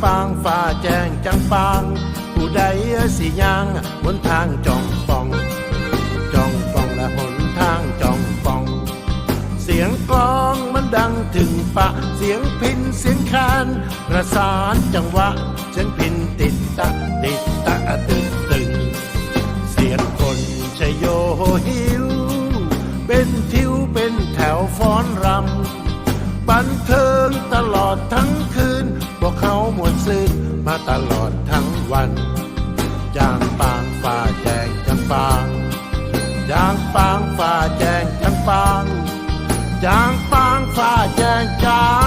างปางฟ้าแจ้งจังปาง ผู้ใดสิยางบนทางจองปองจองปองและหนทางจองปอง เสียงกลองมันดังถึงปะ เสียงพินเสียงคาน ประสานจังหวะเสียงพินติดตะติดตะตึงตึง เสียงคนชยโยหิวเป็นทิวเป็นแถวฟ้อนรำบันเทิงตลอดทั้ง วกเขามวนซื่นมาตลอดทั้งวันยางปางฝ่าแจงจังปางยางปางฝ่าแจงจังปางยางปางฝ่าแจงจาง